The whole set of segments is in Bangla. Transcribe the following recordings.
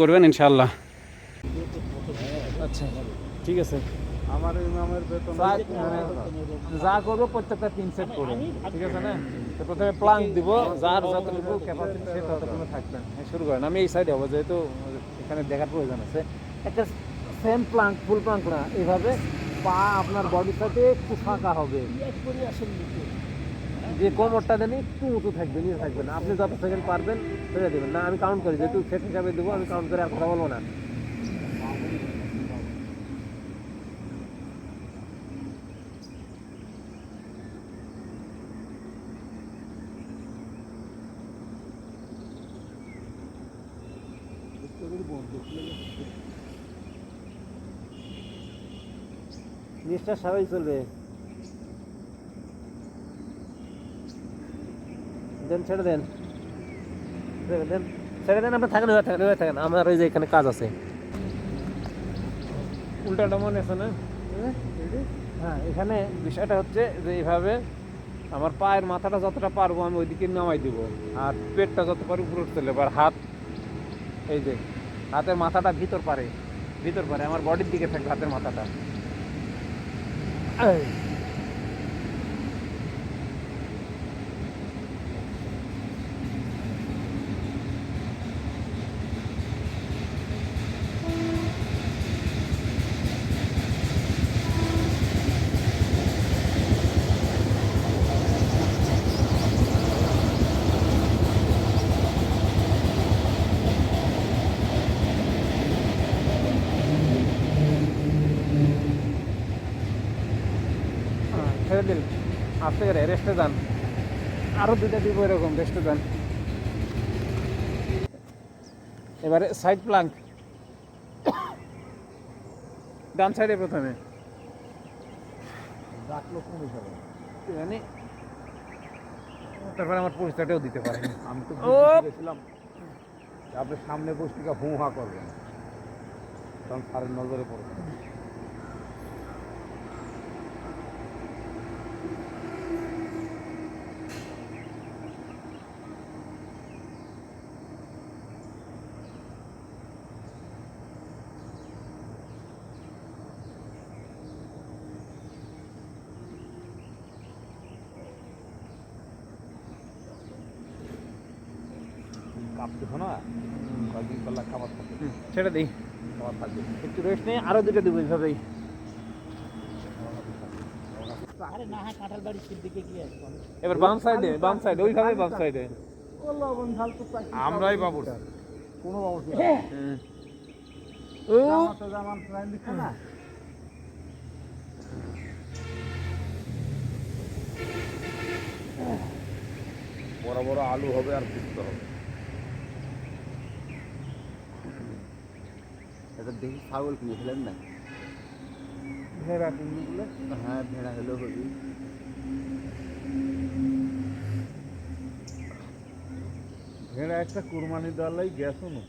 করবেন ইনশাল্লাহ আচ্ছা ঠিক আছে। আমার ইমামের বেতন যা যা করব প্রত্যেকটা তিন সেট করুন ঠিক আছে না? প্রথমে প্লাঙ্ক দিব যার যতটুকু ক্যাপাসিটি সে ততটুকু থাকবেন। হ্যাঁ শুরু করেন। আমি এই সাইডে হব যেহেতু এখানে দেখার প্রয়োজন আছে। একটা সেম প্লাঙ্ক ফুল প্লাঙ্ক না এইভাবে পা আপনার বডির সাথে একটু ফাঁকা হবে। যে কোমরটা দেন একটু উঁচু থাকবে থাকবে না। আপনি যত সেকেন্ড পারবেন ছেড়ে দেবেন। না, আমি কাউন্ট করি, যেহেতু সেট হিসাবে দেবো, আমি কাউন্ট করে আর কথা বলব না। নিশ্বাস স্বাভাবিক চলবে। দেন ছেড়ে দেন। ছেড়ে দেন ছেড়ে দেন আপনি থাকেন হয়ে থাকেন হয়ে থাকেন। আমার ওই যে এখানে কাজ আছে। উল্টাটা মনে আছে না? হ্যাঁ এখানে বিষয়টা হচ্ছে যে এইভাবে আমার পায়ের মাথাটা যতটা পারব আমি ওইদিকে নামাই দিব। আর পেটটা যত পারি উপরে চলে এবার হাত এই যে হাতের মাথাটা ভিতর পারে ভিতর পারে। আমার বডির দিকে থাকবে হাতের মাথাটা এই। হ্যাঁ, ছেড়ে দিন আস্তে করে রেস্টে যান আরও দুটা দিব এরকম রেস্টে যান এবারে সাইড প্লাঙ্ক ডান সাইডে প্রথমে। জানি। তারপরে আমার পরিচয়টাও দিতে পারে আমি তো গেছিলাম আপনি সামনে বসটিকা হু হা করবেন তখন স্যারের নজরে পড়বে কাঁপতে না কয়েকদিন করলে খাবার থাকবে। ছেড়ে দিই। খাবার থাকবে। একটু রেস্ট নেই আরও দুটো দেবো এইভাবেই। আরে না হ্যাঁ কাঁঠাল বাড়ির দিকে গিয়ে আসব এবার বাম সাইডে বাম সাইডে ওইভাবে বাম সাইডে লবণ ঝাল তো প্রায় আমরাই বাবু কোনো বাবু ও। জামান না। বড় বড় আলু হবে আর পুষ্ট হবে। এটা দেখি ছাগল কিনেছিলেন না ভেড়া ডিমগুলো হ্যাঁ ভেড়া হলেও হবে। ভেড়া একটা কুরবানি দেওয়ালাই গেছো না?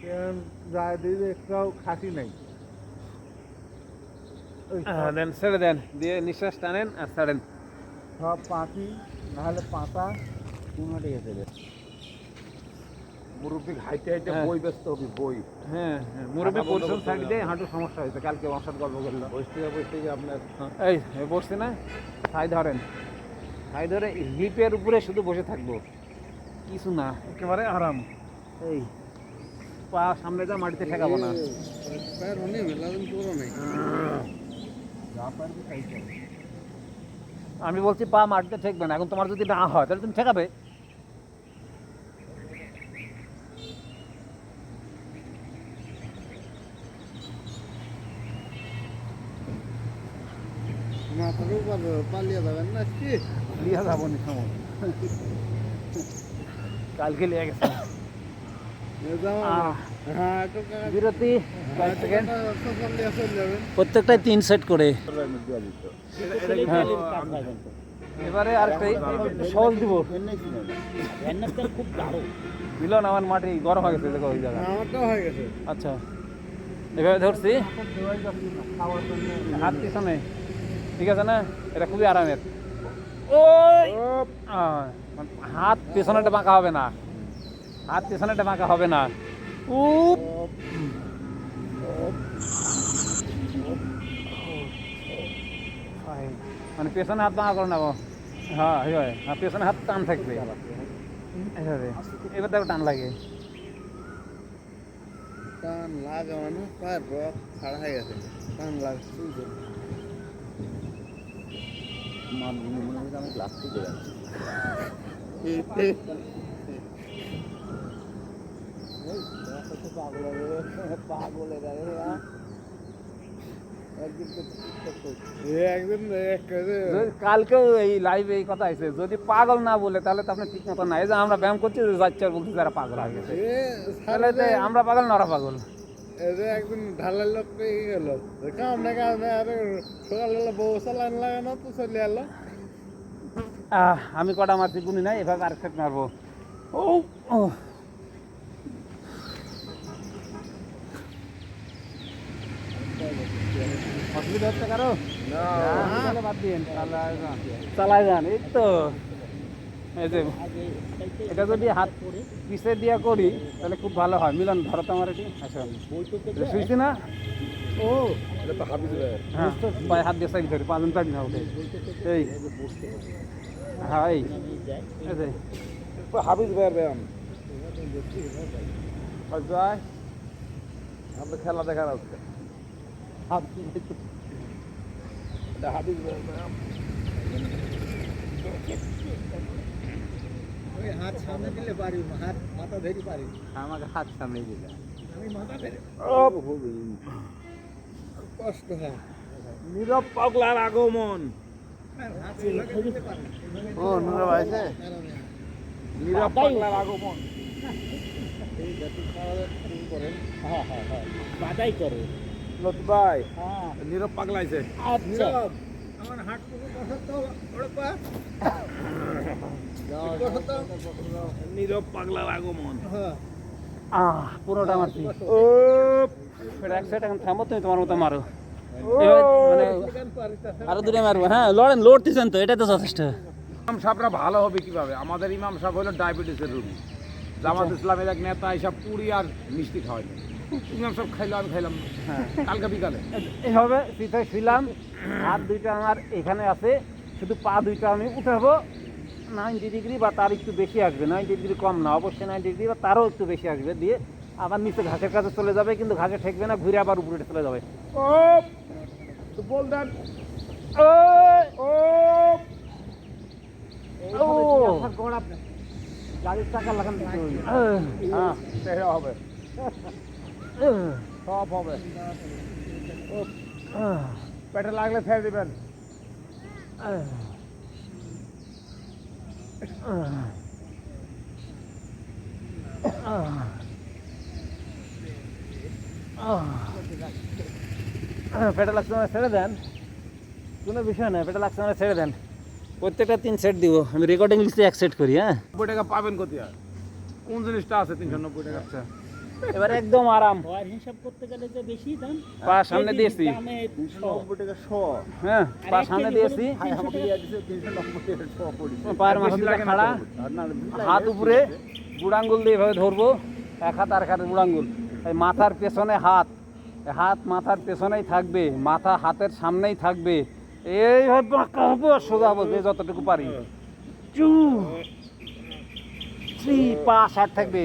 কেন যায় দিয়ে একটাও খাসি নাই? ওই হ্যাঁ, দেন ছেড়ে দেন দিয়ে নিঃশ্বাস টানেন আর ছাড়েন। সব পাখি নাহলে পাতা কুমাটে গেছে রে মুরব্বী হাইটে হাইটে হ্যাঁ। বই ব্যস্ত হবি বই। হ্যাঁ হ্যাঁ মুরব্বী পরিশ্রম থাকলে। হাঁটুর সমস্যা হয়েছে কালকে আমার সাথে গল্প করল বসে থেকে বসে থেকে আপনার এই বসছে না? ছাই ধরেন। ছাই ধরে হিপের উপরে শুধু বসে থাকব। কিছু না একেবারে আরাম। এই পা সামনে যা মাটিতে ঠেকাবো না। তাই কর। আমি বলছি পা মাটিতে ঠেকবে না এখন তোমার যদি না হয় তাহলে তুমি ঠেকাবে? মাথার উপর পালিয়ে যাবেন না কি লিয়া যাব নি সময় কালকে লিয়ে গেছে। হ্যাঁ বিরতি যাবেন প্রত্যেকটাই তিন সেট করে। হ্যাঁ। হয় এবারে আর সহজ দিব। খুব মিলন আমার মাটি গরম হয়ে গেছে দেখো ওই জায়গা আমারটাও হয়ে গেছে। আচ্ছা। এভাবে ধরছি। হাত পিছনে। ঠিক আছে না? এটা খুবই আরামের। ওই! হাত পেছনেটা বাঁকা হবে না। হাত পেছনেটা বাঁকা হবে না। উপ! মানে পেছনে হাত দাঁড়া করে নেব হ্যাঁ হয়। পেছনে হাত টান থাকবে। এবার দেখো টান লাগে। টান লাগা মানে প্রায় রক ছাড়া হয়ে গেছে। টান লাগছে। যদি কালকেও এই লাইভে এই কথা আছে যদি পাগল না বলে তাহলে তো আপনি ঠিক মতো না। এই যে আমরা ব্যায়াম করছি যাচ্ছে আর বলছি যারা পাগল আগে তাহলে আমরা পাগল না ওরা পাগল। এদের একদিন ঢালার লোক পেয়ে গেল। কাম না কাম না আরে সকালবেলা বউ চালান লাগানো তো চলে এলো। আমি কটা মারছি গুনি নাই এভাবে আর সেট মারবো। ও অসুবিধা হচ্ছে কারও? না। বাদ দিন চালাই যান এই তো। এই যে এটা যদি হাত পিছে দিয়া করি তাহলে খুব ভালো হয়। মিলন ধরো তো আমার এটি আচ্ছা না? ও হ্যাঁ পায়ে হাত দিয়ে সাইড ধরে পাঁচজন চারি না ওঠে এই। হ্যাঁ এই। হাবিজ ভাইয়ের ব্যায়াম। আমরা খেলা দেখার এটা হাবিজ ভাইয়ের ব্যায়াম। হাত সামনে দিলে পারি হাত মাথা ধরি পারি আমাকে হাত সামনে দিলে। আমি মাথা ধরে। কষ্ট হয়। নীরব পাগলার আগমন। ও নুরা ভাইছে নীরব পাগলার আগমন। হ্যাঁ হ্যাঁ হ্যাঁ। বাদাই করে। ভাই হ্যাঁ। নীরব পাগলাইছে। আচ্ছা। আমার হাট পুকুর বসত ওড়পা নীরব পাগলার আগমন। আহ পুরোটা মারছি ও এটা এক সাইড এখন থামো তুমি তোমার মতো মারো। মানে আরও দূরে মারবো। হ্যাঁ লড়েন লড়তেছেন তো এটা তো যথেষ্ট। ইমাম সাহেবরা ভালো হবে কীভাবে? আমাদের ইমাম সাহেব হলো ডায়াবেটিসের রোগী। জামাত ইসলামের এক নেতা এসব পুরি আর মিষ্টি খাওয়াইলো ইমাম সাহেব খাইলো আমি খাইলাম হ্যাঁ। কালকে বিকালে। এইভাবে পিঠায় শুইলাম হাত দুইটা আমার এখানে আছে শুধু পা দুইটা আমি উঠাবো। নাইনটি ডিগ্রি বা তার একটু বেশি আসবে নাইনটি ডিগ্রি কম না অবশ্যই নাইনটি ডিগ্রি বা তারও একটু বেশি আসবে দিয়ে আবার নিচে ঘাসের কাছে চলে যাবে কিন্তু ঘাসে ঠেকবে না ঘুরে আবার উপরে চলে যাবে। ও বল দেন। ও গাড়ির টাকা লাগান হ্যাঁ। হবে। সব হবে। পেটে লাগলে ছেড়ে দিবেন। পেটে লাগছে মানে ছেড়ে দেন। কোনো বিষয় না পেটে লাগছে মানে ছেড়ে দেন। প্রত্যেকটা তিন সেট দিব। আমি রেকর্ডিং লিস্টে এক সেট করি হ্যাঁ? নব্বই টাকা পাবেন কোথায়? কোন জিনিসটা আছে তিনশো নব্বই টাকা। আচ্ছা। এবার একদম আরাম। হিসাব করতে গেলে যে বেশি দাম পা সামনে দিয়েছি। হ্যাঁ পা সামনে দিয়েছি। পায়ের খাড়া। হাত উপরে বুড়াঙ্গুল দিয়ে এভাবে ধরবো। এক হাত আর এক বুড়াঙ্গুল এই মাথার পেছনে হাত। হাত মাথার পেছনেই থাকবে। মাথা হাতের সামনেই থাকবে। এইভাবে বাঁকা হব আর সোজা হব যে যতটুকু পারি। চু থ্রি পাঁচ হাত থাকবে।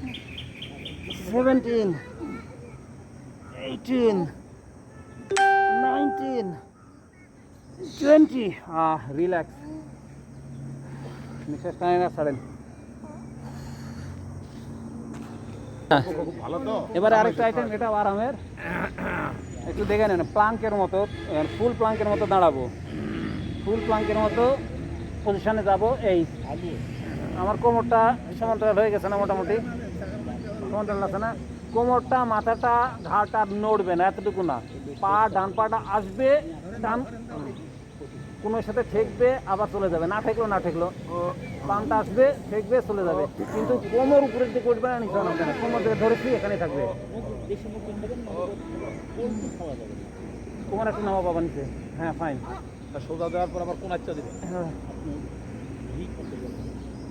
Seventeen, eighteen, nineteen, twenty. Ah, relax. নিঃশ্বাস টানে না ছাড়েন। খুব ভালো তো। এবারে আরেকটা আইটেম এটাও আরামের। একটু দেখে নেন প্লাঙ্কের মতো ফুল প্লাঙ্কের মতো দাঁড়াবো। ফুল প্লাঙ্কের মতো পজিশনে যাব এই। আমার কোমরটা সমান্তরাল হয়ে গেছে না মোটামুটি? সমান্তরাল আছে না কোমরটা মাথাটা ঘাড়টা নড়বে না এতটুকু না। পা ডান পাটা আসবে ডান কোনো সাথে ঠেকবে আবার চলে যাবে। না ঠেকলো না ঠেকলো। পানটা আসবে ঠেকবে চলে যাবে। কিন্তু কোমর উপরের দিকে উঠবে না নিচে নামবে না। কোমর থেকে ধরেছি এখানেই থাকবে। কোমর একটু নামা বাবা নিচে। হ্যাঁ ফাইন সোজা দেওয়ার পর আবার কোন আচ্ছা দিবেন আপনি ঘি করতে যাবেন আমি একটা সেট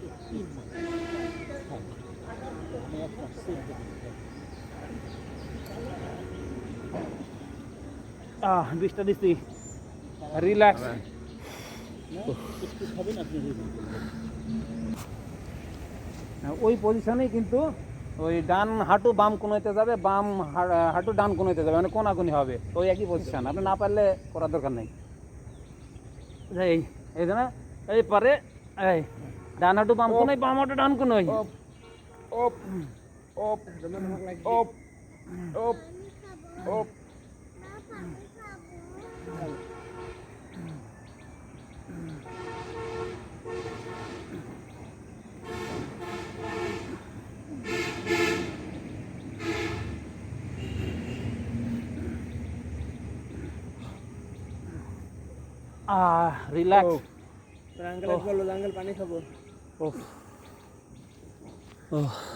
দেবো আহ বিষটা দিচ্ছি। রিল্যাক্স ওই পজিশনেই কিন্তু ওই ডান হাঁটু বাম কোনোতে যাবে বাম হাঁটু ডান কোনোতে যাবে মানে কোনাকুনি হবে। ওই একই পজিশন আপনি না পারলে করার দরকার নেই। এই এই না এই পারে এই। ডান হাঁটু বাম কোনোই বাম হাঁটু ডান আহ রিল্যাক্স আঙ্কেল পানি খাব। 哦，哦。